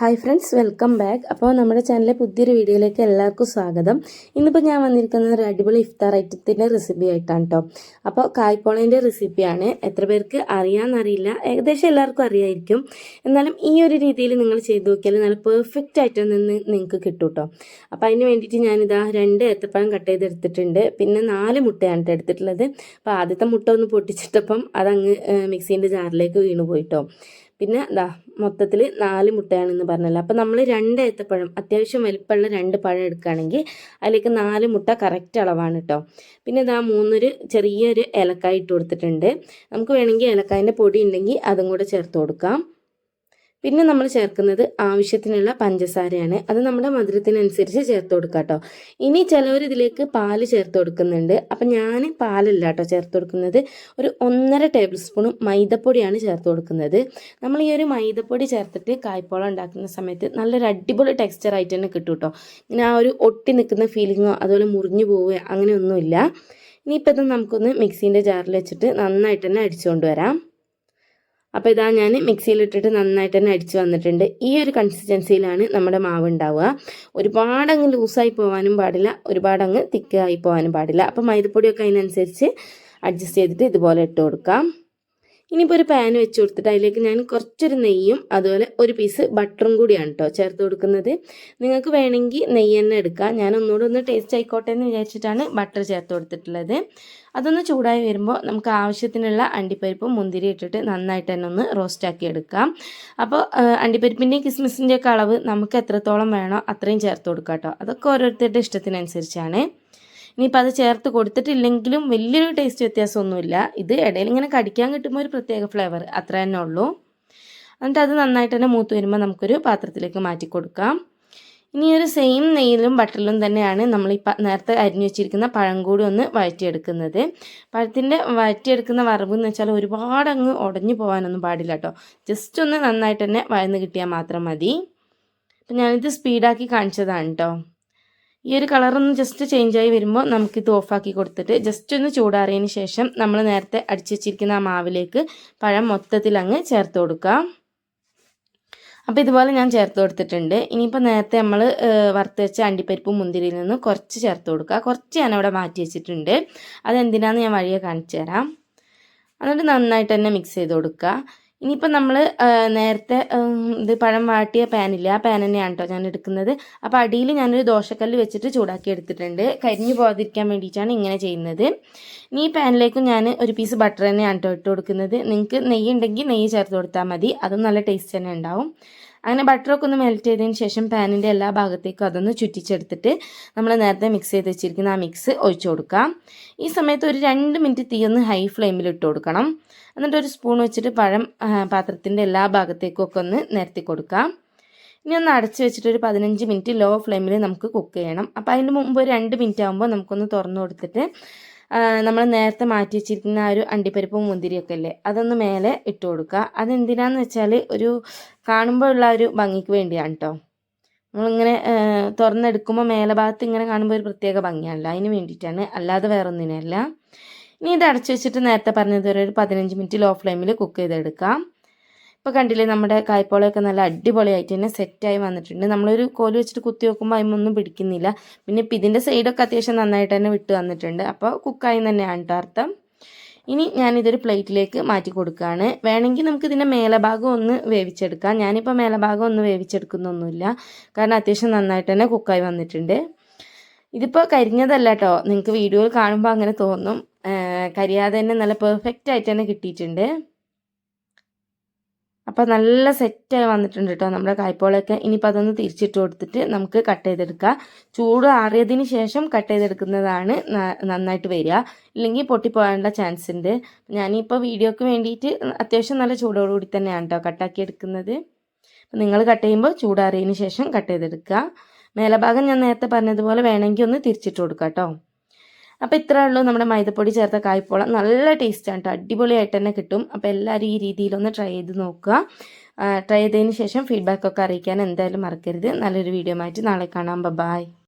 Hi friends welcome back അപ്പോൾ നമ്മുടെ ചാനലിലെ പുതിയൊരു വീഡിയോയിലേക്ക് എല്ലാവർക്കും സ്വാഗതം. ഇന്നിപ്പോൾ ഞാൻ വന്നിരിക്കുന്നത് ഒരു അടിപൊളി ഇഫ്താർ ഐറ്റത്തിന്റെ റെസിപ്പി ആയിട്ടാണ് കേട്ടോ അപ്പോൾ കായ്പോളേന്റെ റെസിപ്പിയാണ് എത്ര പേർക്ക് അറിയാമെന്നറിയില്ല. ഏകദേശം എല്ലാവർക്കും അറിയായിരിക്കും. എന്നാലും ഈ ഒരു രീതിയിൽ നിങ്ങൾ ചെയ്തു നോക്കിയാൽ നല്ല പെർഫെക്റ്റ് ആയിട്ട് നിന്ന് നിങ്ങൾക്ക് കിട്ടും കേട്ടോ അപ്പോൾ അതിന് വേണ്ടിയിട്ട് ഞാനിതാ രണ്ട് ഏത്തപ്പഴം കട്ട് ചെയ്തെടുത്തിട്ടുണ്ട്. പിന്നെ നാല് മുട്ടയാണ് എടുത്തിട്ടുള്ളത്. അപ്പോൾ ആദ്യത്തെ മുട്ട ഒന്ന് പൊട്ടിച്ചിട്ടപ്പം അതങ്ങ് മിക്സീന്റെ ജാറിലേക്ക് വീണു പോയിട്ടോ പിന്നെ ദാ മൊത്തത്തിൽ നാല് മുട്ടയാണെന്ന് പറഞ്ഞല്ലോ. അപ്പോൾ നമ്മൾ രണ്ട് ഏത്തപ്പഴം അത്യാവശ്യം വലിപ്പമുള്ള രണ്ട് പഴം എടുക്കുകയാണെങ്കിൽ അതിലേക്ക് നാല് മുട്ട കറക്റ്റ് അളവാണ് കേട്ടോ പിന്നെ ഇതാ മൂന്നൊരു ചെറിയൊരു ഏലക്കായ ഇട്ട് കൊടുത്തിട്ടുണ്ട്. നമുക്ക് വേണമെങ്കിൽ ഏലക്കായന്റെ പൊടി ഉണ്ടെങ്കിൽ അതും കൂടെ ചേർത്ത് കൊടുക്കാം. പിന്നെ നമ്മൾ ചേർക്കുന്നത് ആവശ്യത്തിനുള്ള പഞ്ചസാരയാണ്. അത് നമ്മുടെ മധുരത്തിനനുസരിച്ച് ചേർത്ത് കൊടുക്കുക കേട്ടോ ഇനി ചിലവർ ഇതിലേക്ക് പാൽ ചേർത്ത് കൊടുക്കുന്നുണ്ട്. അപ്പം ഞാൻ പാലല്ല കേട്ടോ ചേർത്ത് കൊടുക്കുന്നത്. ഒരു ഒന്നര ടേബിൾ സ്പൂണും മൈദപ്പൊടിയാണ് ചേർത്ത് കൊടുക്കുന്നത്. നമ്മൾ ഈ ഒരു മൈദപ്പൊടി ചേർത്തിട്ട് കായ്പോളം ഉണ്ടാക്കുന്ന സമയത്ത് നല്ലൊരു അടിപൊളി ടെക്സ്ചർ ആയിട്ട് തന്നെ കിട്ടും കേട്ടോ ഇങ്ങനെ ആ ഒരു ഒട്ടി നിൽക്കുന്ന ഫീലിങ്ങോ അതുപോലെ മുറിഞ്ഞു പോവുകയോ അങ്ങനെയൊന്നുമില്ല ഇനിയിപ്പോൾ ഇത് നമുക്കൊന്ന് മിക്സീന്റെ ജാറിൽ വെച്ചിട്ട് നന്നായിട്ട് തന്നെ അടിച്ചുകൊണ്ട് വരാം. അപ്പോൾ ഇതാ ഞാൻ മിക്സിയിലിട്ടിട്ട് നന്നായിട്ട് തന്നെ അടിച്ച് വന്നിട്ടുണ്ട്. ഈ ഒരു കൺസിസ്റ്റൻസിയിലാണ് നമ്മുടെ മാവ് ഉണ്ടാവുക. ഒരുപാട് അങ്ങ് ലൂസായി പോകാനും പാടില്ല ഒരുപാട് അങ്ങ് തിക്കായി പോകാനും പാടില്ല. അപ്പോൾ മൈദപ്പൊടിയൊക്കെ അതിനനുസരിച്ച് അഡ്ജസ്റ്റ് ചെയ്തിട്ട് ഇതുപോലെ ഇട്ട് കൊടുക്കാം. ഇനിയിപ്പോൾ ഒരു പാൻ വെച്ച് കൊടുത്തിട്ട് അതിലേക്ക് ഞാൻ കുറച്ചൊരു നെയ്യും അതുപോലെ ഒരു പീസ് ബട്ടറും കൂടിയാണ് കേട്ടോ ചേർത്ത് കൊടുക്കുന്നത്. നിങ്ങൾക്ക് വേണമെങ്കിൽ നെയ്യ് തന്നെ എടുക്കാം. ഞാൻ ഒന്നുകൂടെ ഒന്ന് ടേസ്റ്റ് ആയിക്കോട്ടെ എന്ന് വിചാരിച്ചിട്ടാണ് ബട്ടർ ചേർത്ത് കൊടുത്തിട്ടുള്ളത്. അതൊന്ന് ചൂടായി വരുമ്പോൾ നമുക്ക് ആവശ്യത്തിനുള്ള അണ്ടിപ്പരിപ്പും മുന്തിരി ഇട്ടിട്ട് നന്നായിട്ട് തന്നെ ഒന്ന് റോസ്റ്റാക്കി എടുക്കാം. അപ്പോൾ അണ്ടിപ്പരിപ്പിന്റെയും കിസ്മിസിന്റെയൊക്കെ അളവ് നമുക്ക് എത്രത്തോളം വേണോ അത്രയും ചേർത്ത് കൊടുക്കാം കേട്ടോ അതൊക്കെ ഓരോരുത്തരുടെ ഇഷ്ടത്തിനനുസരിച്ചാണ്. ഇനിയിപ്പോൾ അത് ചേർത്ത് കൊടുത്തിട്ടില്ലെങ്കിലും വലിയൊരു ടേസ്റ്റ് വ്യത്യാസമൊന്നുമില്ല. ഇത് ഇടയിൽ ഇങ്ങനെ കടിക്കാൻ കിട്ടുമ്പോൾ ഒരു പ്രത്യേക ഫ്ലേവർ അത്ര തന്നെ ഉള്ളൂ. എന്നിട്ട് അത് നന്നായിട്ട് തന്നെ മൂത്ത് വരുമ്പോൾ നമുക്കൊരു പാത്രത്തിലേക്ക് മാറ്റി കൊടുക്കാം. ഇനി ഒരു സെയിം നെയ്യിലും ബട്ടറിലും തന്നെയാണ് നമ്മൾ ഈ നേരത്തെ അരിഞ്ഞു വെച്ചിരിക്കുന്ന പഴം കൂടി ഒന്ന് വഴറ്റിയെടുക്കുന്നത്. പഴത്തിന്റെ വഴറ്റിയെടുക്കുന്ന വറവ് എന്ന് വെച്ചാൽ ഒരുപാട് അങ്ങ് ഉടഞ്ഞു പോകാനൊന്നും പാടില്ല കേട്ടോ. ജസ്റ്റ് ഒന്ന് നന്നായിട്ട് തന്നെ വഴന്ന് കിട്ടിയാൽ മാത്രം മതി. അപ്പം ഞാനിത് സ്പീഡാക്കി കാണിച്ചതാണ് കേട്ടോ. ഈ ഒരു കളറൊന്ന് ജസ്റ്റ് ചേഞ്ചായി വരുമ്പോൾ നമുക്കിത് ഓഫാക്കി കൊടുത്തിട്ട് ജസ്റ്റ് ഒന്ന് ചൂടാറിയതിന് ശേഷം നമ്മൾ നേരത്തെ അടിച്ചു വെച്ചിരിക്കുന്ന ആ മാവിലേക്ക് പഴം മൊത്തത്തിൽ അങ്ങ് ചേർത്ത് കൊടുക്കാം അപ്പോൾ ഇതുപോലെ ഞാൻ ചേർത്ത് കൊടുത്തിട്ടുണ്ട്. ഇനിയിപ്പോൾ നേരത്തെ നമ്മൾ വറുത്ത് വെച്ച അണ്ടിപ്പരിപ്പും മുന്തിരിയിൽ നിന്ന് കുറച്ച് ചേർത്ത് കൊടുക്കുക. കുറച്ച് ഞാൻ അവിടെ മാറ്റി വെച്ചിട്ടുണ്ട്. അതെന്തിനാന്ന് ഞാൻ വഴിയെ കാണിച്ചു തരാം. എന്നിട്ട് നന്നായിട്ട് തന്നെ മിക്സ് ചെയ്ത് കൊടുക്കുക. ഇനിയിപ്പോൾ നമ്മൾ നേരത്തെ ഇത് പഴം വാട്ടിയ പാനില്ല ആ പാൻ തന്നെയാണ് കേട്ടോ ഞാൻ എടുക്കുന്നത് അപ്പോൾ അടിയിൽ ഞാനൊരു ദോശക്കല്ല് വെച്ചിട്ട് ചൂടാക്കി എടുത്തിട്ടുണ്ട്. കരിഞ്ഞു പോകാതിരിക്കാൻ വേണ്ടിയിട്ടാണ് ഇങ്ങനെ ചെയ്യുന്നത്. ഇനി ഈ പാനിലേക്കും ഞാൻ ഒരു പീസ് ബട്ടർ തന്നെയാണ് കേട്ടോ ഇട്ട് കൊടുക്കുന്നത്. നിങ്ങൾക്ക് നെയ്യ് ഉണ്ടെങ്കിൽ നെയ്യ് ചേർത്ത് കൊടുത്താൽ മതി. അതും നല്ല ടേസ്റ്റ് തന്നെ ഉണ്ടാവും. അങ്ങനെ ബട്ടറൊക്കെ ഒന്ന് മെൽറ്റ് ചെയ്തതിന് ശേഷം പാനിന്റെ എല്ലാ ഭാഗത്തേക്കും അതൊന്ന് ചുറ്റിച്ചെടുത്തിട്ട് നമ്മൾ നേരത്തെ മിക്സ് ചെയ്ത് വെച്ചിരിക്കുന്ന ആ മിക്സ് ഒഴിച്ചു കൊടുക്കാം ഈ സമയത്ത് ഒരു രണ്ട് മിനിറ്റ് തീ ഒന്ന് ഹൈ ഫ്ലെയിമിൽ ഇട്ട് കൊടുക്കണം. എന്നിട്ട് ഒരു സ്പൂൺ വെച്ചിട്ട് പഴം പാത്രത്തിന്റെ എല്ലാ ഭാഗത്തേക്കും ഒക്കെ ഒന്ന് നിരത്തി കൊടുക്കാം ഇനി ഒന്ന് അടച്ച് വെച്ചിട്ട് ഒരു പതിനഞ്ച് മിനിറ്റ് ലോ ഫ്ലെയിമിൽ നമുക്ക് കുക്ക് ചെയ്യണം. അപ്പോൾ അതിന് മുമ്പ് ഒരു രണ്ട് മിനിറ്റ് ആകുമ്പോൾ നമുക്കൊന്ന് തുറന്നു കൊടുത്തിട്ട് നമ്മൾ നേരത്തെ മാറ്റി വെച്ചിരിക്കുന്ന ആ ഒരു അണ്ടിപ്പരിപ്പും മുന്തിരിയൊക്കെ അല്ലേ അതൊന്ന് മേലെ ഇട്ട് കൊടുക്കുക. അതെന്തിനാന്ന് വെച്ചാൽ ഒരു കാണുമ്പോൾ ഉള്ള ഒരു ഭംഗിക്ക് വേണ്ടിയാണ് കേട്ടോ നമ്മളിങ്ങനെ തുറന്നെടുക്കുമ്പോൾ മേലെ ഭാഗത്ത് ഇങ്ങനെ കാണുമ്പോൾ ഒരു പ്രത്യേക ഭംഗിയാണല്ലോ. അതിന് വേണ്ടിയിട്ടാണ്. അല്ലാതെ വേറെ ഒന്നിനല്ല ഇനി ഇത് അടച്ചു വെച്ചിട്ട് നേരത്തെ പറഞ്ഞതുവരെ ഒരു പതിനഞ്ച് മിനിറ്റ് ലോ ഫ്ലെയിമിൽ കുക്ക് ചെയ്തെടുക്കാം. ഇപ്പോൾ കണ്ടില്ലേ നമ്മുടെ കായ്പോളയൊക്കെ നല്ല അടിപൊളിയായിട്ട് തന്നെ സെറ്റായി വന്നിട്ടുണ്ട്. നമ്മളൊരു കോൽ വെച്ചിട്ട് കുത്തി നോക്കുമ്പോൾ അതിമൊന്നും പിടിക്കുന്നില്ല. പിന്നെ ഇപ്പം ഇതിന്റെ സൈഡൊക്കെ അത്യാവശ്യം നന്നായിട്ട് തന്നെ വിട്ട് വന്നിട്ടുണ്ട്. അപ്പോൾ കുക്കായി തന്നെയാണ് അർത്ഥം. ഇനി ഞാനിതൊരു പ്ലേറ്റിലേക്ക് മാറ്റി കൊടുക്കുകയാണ് വേണമെങ്കിൽ നമുക്ക് ഇതിന്റെ മേലഭാഗം ഒന്ന് വേവിച്ചെടുക്കാം. ഞാനിപ്പോൾ മേലഭാഗം ഒന്ന് വേവിച്ചെടുക്കുന്നൊന്നുമില്ല. കാരണം അത്യാവശ്യം നന്നായിട്ട് തന്നെ കുക്കായി വന്നിട്ടുണ്ട്. ഇതിപ്പോൾ കരിഞ്ഞതല്ല കേട്ടോ നിങ്ങൾക്ക് വീഡിയോയിൽ കാണുമ്പോൾ അങ്ങനെ തോന്നും. കരിയാതെ തന്നെ നല്ല പെർഫെക്റ്റ് ആയിട്ട് തന്നെ കിട്ടിയിട്ടുണ്ട്. അപ്പോൾ നല്ല സെറ്റായി വന്നിട്ടുണ്ട് കേട്ടോ നമ്മുടെ കായ്പോളൊക്കെ ഇനിയിപ്പോൾ അതൊന്ന് തിരിച്ചിട്ട് കൊടുത്തിട്ട് നമുക്ക് കട്ട് ചെയ്തെടുക്കാം. ചൂട് ആറിയതിന് ശേഷം കട്ട് ചെയ്തെടുക്കുന്നതാണ് നന്നായിട്ട് വരിക. ഇല്ലെങ്കിൽ പൊട്ടിപ്പോകാനുള്ള ചാൻസ് ഉണ്ട്. ഞാനിപ്പോൾ വീഡിയോക്ക് വേണ്ടിയിട്ട് അത്യാവശ്യം നല്ല ചൂടോടുകൂടി തന്നെയാണ് കേട്ടോ കട്ടാക്കി എടുക്കുന്നത് നിങ്ങൾ കട്ട് ചെയ്യുമ്പോൾ ചൂടാറിയതിന് ശേഷം കട്ട് ചെയ്തെടുക്കുക. മേലഭാഗം ഞാൻ നേരത്തെ പറഞ്ഞതുപോലെ വേണമെങ്കിൽ ഒന്ന് തിരിച്ചിട്ട് കൊടുക്കാം കേട്ടോ അപ്പോൾ ഇത്രേ ഉള്ളൂ നമ്മുടെ മൈദപ്പൊടി ചേർത്ത കായ്പോളം നല്ല ടേസ്റ്റാണ് കേട്ടോ അടിപൊളിയായിട്ട് തന്നെ കിട്ടും. അപ്പോൾ എല്ലാവരും ഈ രീതിയിലൊന്ന് ട്രൈ ചെയ്ത് നോക്കുക. ട്രൈ ചെയ്തതിന് ശേഷം ഫീഡ്ബാക്കൊക്കെ അറിയിക്കാൻ എന്തായാലും മറക്കരുത്. നല്ലൊരു വീഡിയോ ആയിട്ട് നാളെ കാണാം. ബൈ